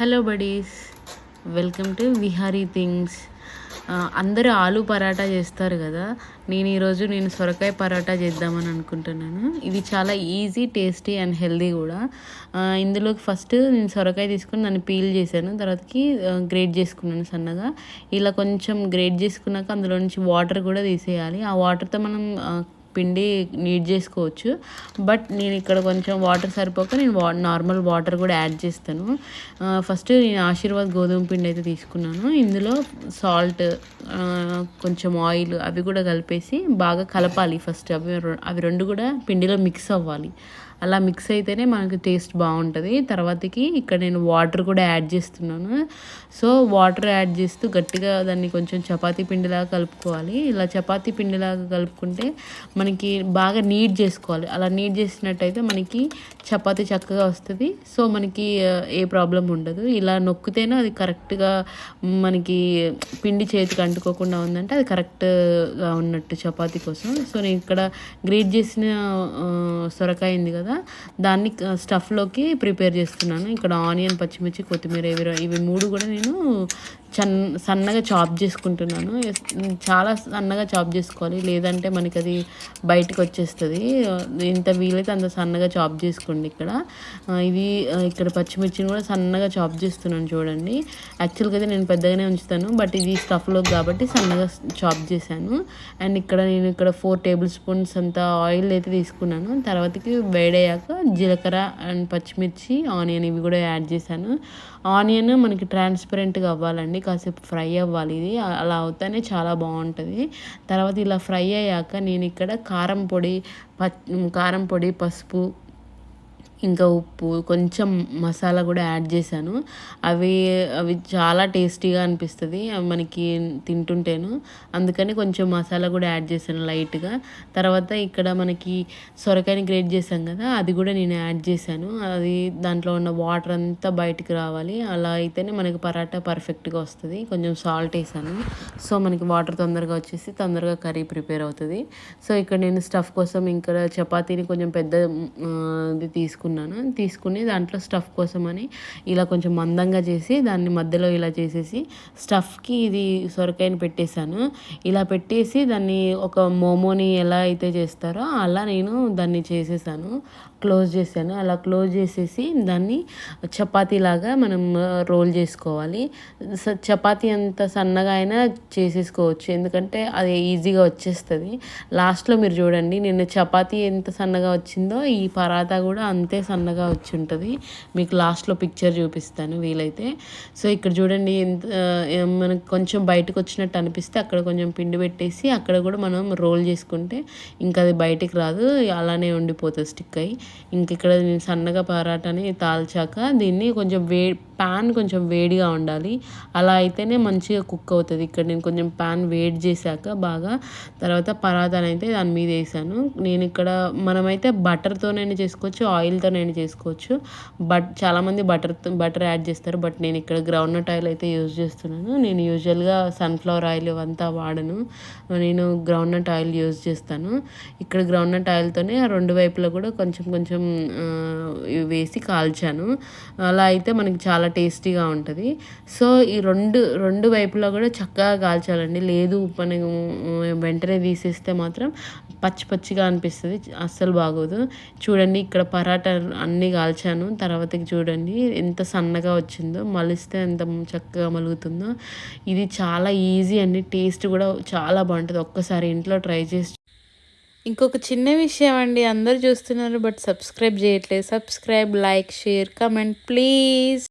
Hello buddies welcome to Vihari things అందరూ ఆలు పరాటా చేస్తారు కదా. నేను ఈరోజు నేను సొరకాయ పరాటా చేద్దామని అనుకుంటున్నాను. ఇది చాలా ఈజీ టేస్టీ అండ్ హెల్దీ కూడా. ఇందులోకి ఫస్ట్ నేను సొరకాయ తీసుకుని దాన్ని పీల్ చేశాను. తర్వాతకి గ్రేట్ చేసుకున్నాను సన్నగా. ఇలా కొంచెం గ్రేట్ చేసుకున్నాక అందులో నుంచి వాటర్ కూడా తీసేయాలి. ఆ వాటర్తో మనం పిండి నీట్ చేసుకోవచ్చు. బట్ నేను ఇక్కడ కొంచెం వాటర్ సరిపోక నేను వా నార్మల్ వాటర్ కూడా యాడ్ చేస్తాను. Uh, ఫస్ట్ నేను ఆశీర్వాద్ గోధుమ పిండి అయితే తీసుకున్నాను. ఇందులో సాల్ట్ కొంచెం ఆయిల్ అవి కూడా కలిపేసి బాగా కలపాలి ఫస్ట్. అవి అవి రెండు కూడా పిండిలో మిక్స్ అవ్వాలి. అలా మిక్స్ అయితేనే మనకి టేస్ట్ బాగుంటుంది. తర్వాతకి ఇక్కడ నేను వాటర్ కూడా యాడ్ చేస్తున్నాను. సో వాటర్ యాడ్ చేస్తూ గట్టిగా దాన్ని కొంచెం చపాతీ పిండిలాగా కలుపుకోవాలి. ఇలా చపాతీ పిండిలాగా కలుపుకుంటే మనకి బాగా నీట్ చేసుకోవాలి. అలా నీట్ చేసినట్టయితే మనకి చపాతీ చక్కగా వస్తుంది. సో మనకి ఏ ప్రాబ్లం ఉండదు. ఇలా నొక్కితేనే అది కరెక్ట్గా మనకి పిండి చేతికి అంటుకోకుండా ఉందంటే అది కరెక్ట్గా ఉన్నట్టు చపాతీ కోసం. సో నేను ఇక్కడ గ్రేట్ చేసిన సొరకాయ ఉంది కదా దాన్ని స్టఫ్లోకి ప్రిపేర్ చేస్తున్నాను. ఇక్కడ ఆనియన్ పచ్చిమిర్చి కొత్తిమీర ఇవి ఇవి మూడు కూడా నేను చన్ సన్నగా చాప్ చేసుకుంటున్నాను. చాలా సన్నగా చాప్ చేసుకోవాలి. లేదంటే మనకి అది బయటకు వచ్చేస్తుంది ఎంత వీలైతే అంత సన్నగా చాప్ చేసుకోండి ఇక్కడ. ఇది ఇక్కడ పచ్చిమిర్చిని కూడా సన్నగా చాప్ చేస్తున్నాను చూడండి. యాక్చువల్గా అయితే నేను పెద్దగానే ఉంచుతాను. బట్ ఇది స్టఫ్లో కాబట్టి సన్నగా చాప్ చేశాను. అండ్ ఇక్కడ నేను ఇక్కడ ఫోర్ టేబుల్ స్పూన్స్ అంత ఆయిల్ అయితే తీసుకున్నాను. తర్వాతకి వేడయ్యాక జీలకర్ర అండ్ పచ్చిమిర్చి ఆనియన్ ఇవి కూడా యాడ్ చేశాను. ఆనియన్ మనకి ట్రాన్స్పరెంట్గా అవ్వాలండి. కాసేపు ఫ్రై అవ్వాలి. ఇది అలా అవుతానే చాలా బాగుంటుంది. తర్వాత ఇలా ఫ్రై అయ్యాక నేను ఇక్కడ కారం పొడి ప కారం పొడి పసుపు ఇంకా ఉప్పు కొంచెం మసాలా కూడా యాడ్ చేశాను. అవి అవి చాలా టేస్టీగా అనిపిస్తుంది. అవి మనకి తింటుంటేను. అందుకని కొంచెం మసాలా కూడా యాడ్ చేశాను లైట్గా. తర్వాత ఇక్కడ మనకి సొరకాయని గ్రేట్ చేశాం కదా అది కూడా నేను యాడ్ చేశాను. అది దాంట్లో ఉన్న వాటర్ అంతా బయటికి రావాలి. అలా అయితేనే మనకి పరాటా పర్ఫెక్ట్గా వస్తుంది. కొంచెం సాల్ట్ వేసాను. సో మనకి వాటర్ తొందరగా వచ్చేసి తొందరగా కర్రీ ప్రిపేర్ అవుతుంది. సో ఇక్కడ నేను స్టఫ్ కోసం ఇంకా చపాతీని కొంచెం పెద్ద ఆ, తీసుకున్నాను. తీసుకుని దాంట్లో స్టఫ్ కోసం అని ఇలా కొంచెం మందంగా చేసి దాన్ని మధ్యలో ఇలా చేసేసి స్టఫ్కి ఇది సొరకాయని పెట్టేశాను. ఇలా పెట్టేసి దాన్ని ఒక మోమోని ఎలా అయితే చేస్తారో అలా నేను దాన్ని చేసేసాను. క్లోజ్ చేశాను. అలా క్లోజ్ చేసేసి దాన్ని చపాతీలాగా మనం రోల్ చేసుకోవాలి. స- చపాతీ అంత సన్నగా అయినా చేసేసుకోవచ్చు. ఎందుకంటే అది ఈజీగా వచ్చేస్తుంది. లాస్ట్లో మీరు చూడండి నిన్న చపాతీ ఎంత సన్నగా వచ్చిందో ఈ పరాటా కూడా అంతే సన్నగా వచ్చి ఉంటుంది మీకు లాస్ట్లో పిక్చర్ చూపిస్తాను వీలైతే. సో ఇక్కడ చూడండి ఎంత మనకు కొంచెం బయటకు వచ్చినట్టు అనిపిస్తే అక్కడ కొంచెం పిండి పెట్టేసి అక్కడ కూడా మనం రోల్ చేసుకుంటే ఇంకా అది బయటికి రాదు అలానే ఉండిపోతుంది స్టిక్ అయ్యి ఇంక ఇక్కడ నేను సన్నగా పరాటాని తాల్చాక దీన్ని కొంచెం వే ప్యాన్ కొంచెం వేడిగా ఉండాలి. అలా అయితేనే మంచిగా కుక్ అవుతుంది. ఇక్కడ నేను కొంచెం ప్యాన్ వేడి చేశాక బాగా తర్వాత పరాటాని అయితే దాని మీద వేసాను. నేను ఇక్కడ మనమైతే బటర్తోనైనా చేసుకోవచ్చు ఆయిల్తోనైనా చేసుకోవచ్చు. బట్ చాలామంది బటర్ బటర్ యాడ్ చేస్తారు. బట్ నేను ఇక్కడ గ్రౌండ్ నట్ ఆయిల్ అయితే యూజ్ చేస్తున్నాను. నేను యూజువల్గా సన్ఫ్లవర్ ఆయిల్ ఇవంతా వాడను. నేను గ్రౌండ్ నట్ ఆయిల్ యూజ్ చేస్తాను. ఇక్కడ గ్రౌండ్ నట్ ఆయిల్తోనే ఆ రెండు వైపులా కూడా కొంచెం కొంచెం వేసి కాల్చాను. అలా అయితే మనకి చాలా టేస్టీగా ఉంటుంది. సో ఈ రెండు రెండు వైపులా కూడా చక్కగా కాల్చాలండి. లేదు మనం వెంటనే తీసేస్తే మాత్రం పచ్చి పచ్చిగా అనిపిస్తుంది. అస్సలు బాగోదు. చూడండి ఇక్కడ పరాటా అన్నీ కాల్చాను. తర్వాతకి చూడండి ఎంత సన్నగా వచ్చిందో మలిస్తే ఎంత చక్కగా మలుగుతుందో. ఇది చాలా ఈజీ అండి. టేస్ట్ కూడా చాలా బాగుంటుంది. ఒక్కసారి ఇంట్లో ట్రై చేసి ఇంకొక చిన్న విషయం అండి. అందరు చూస్తున్నారు బట్ సబ్స్క్రైబ్ చేయట్లేదు. Subscribe like share comment please.